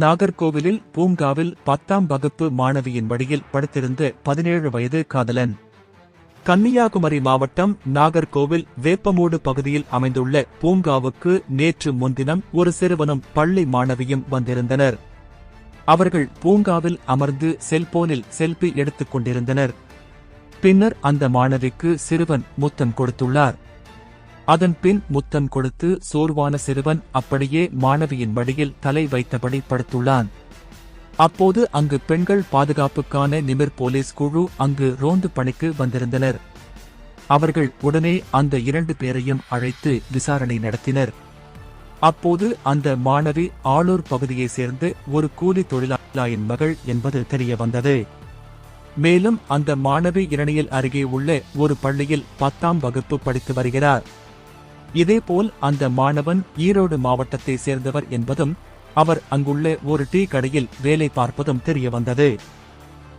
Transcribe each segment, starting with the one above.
நாகர்கோவிலில் பூங்காவில் பத்தாம் வகுப்பு மாணவியின் வழியில் படுத்திருந்த பதினேழு வயது காதலன். கன்னியாகுமரி மாவட்டம் நாகர்கோவில் வேப்பமூடு பகுதியில் அமைந்துள்ள பூங்காவுக்கு நேற்று முன்தினம் ஒரு சிறுவனும் பள்ளி மாணவியும் வந்திருந்தனர். அவர்கள் பூங்காவில் அமர்ந்து செல்போனில் செல்பி எடுத்துக் கொண்டிருந்தனர். பின்னர் அந்த மாணவிக்கு சிறுவன் முத்தம் கொடுத்துள்ளார். அதன் பின் முத்தம் கொடுத்து சோர்வான சிறுவன் அப்படியே மாணவியின் வழியில் தலை வைத்தபடி படுத்துள்ளான். அப்போது அங்கு பெண்கள் பாதுகாப்புக்கான நிமிர் போலீஸ் குழு அங்கு ரோந்து பணிக்கு வந்திருந்தனர். அவர்கள் உடனே அந்த இரண்டு பேரையும் அழைத்து விசாரணை நடத்தினர். அப்போது அந்த மாணவி ஆளூர் பகுதியைச் சேர்ந்த ஒரு கூலி தொழிலாளியின் மகள் என்பது தெரிய வந்தது மேலும் அந்த மாணவி இரணியல் அருகே உள்ள ஒரு பள்ளியில் பத்தாம் வகுப்பு படித்து வருகிறார். இதேபோல் அந்த மாணவன் ஈரோடு மாவட்டத்தை சேர்ந்தவர் என்பதும் அவர் அங்குள்ள ஒரு டீ கடையில் வேலை பார்ப்பதும் தெரிய வந்தது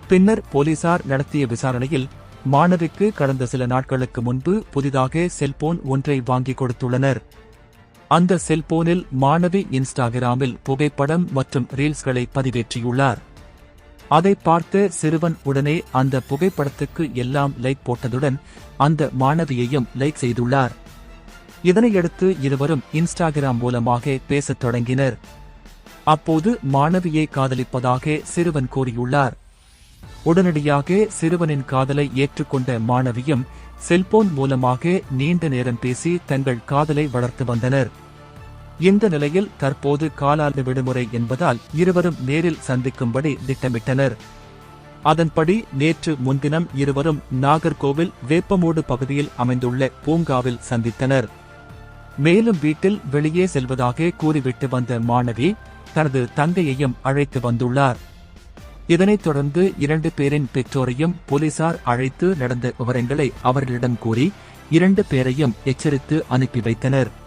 பின்னர் போலீசார் நடத்திய விசாரணையில் மாணவிக்கு கடந்த சில நாட்களுக்கு முன்பு புதிதாக செல்போன் ஒன்றை வாங்கி கொடுத்துள்ளனர். அந்த செல்போனில் மாணவி இன்ஸ்டாகிராமில் புகைப்படம் மற்றும் ரீல்ஸ்களை பதிவேற்றியுள்ளார். அதை பார்த்த சிறுவன் உடனே அந்த புகைப்படத்துக்கு எல்லாம் லைக் போட்டதுடன் அந்த மாணவியையும் லைக் செய்துள்ளார். இதனையடுத்து இருவரும் இன்ஸ்டாகிராம் மூலமாக பேசத் தொடங்கினர். அப்போது மாணவியை காதலிப்பதாக சிறுவன் கூறியுள்ளார். உடனடியாக சிறுவனின் காதலை ஏற்றுக்கொண்ட மாணவியும் செல்போன் மூலமாக நீண்ட நேரம் பேசி தங்கள் காதலை வளர்த்து வந்தனர். இந்த நிலையில் தற்போது காலாண்டு விடுமுறை என்பதால் இருவரும் நேரில் சந்திக்கும்படி திட்டமிட்டனர். அதன்படி நேற்று முன்தினம் இருவரும் நாகர்கோவில் வேப்பமூடு பகுதியில் அமைந்துள்ள பூங்காவில் சந்தித்தனர். மேலும் வீட்டில் வெளியே செல்வதாக கூறிவிட்டு வந்த மாணவி தனது தங்கையையும் அழைத்து வந்துள்ளார். இதனைத் தொடர்ந்து இரண்டு பேரின் பெற்றோரையும் போலீசார் அழைத்து நடந்த விவரங்களை அவர்களிடம் கூறி இரண்டு பேரையும் எச்சரித்து அனுப்பி வைத்தனர்.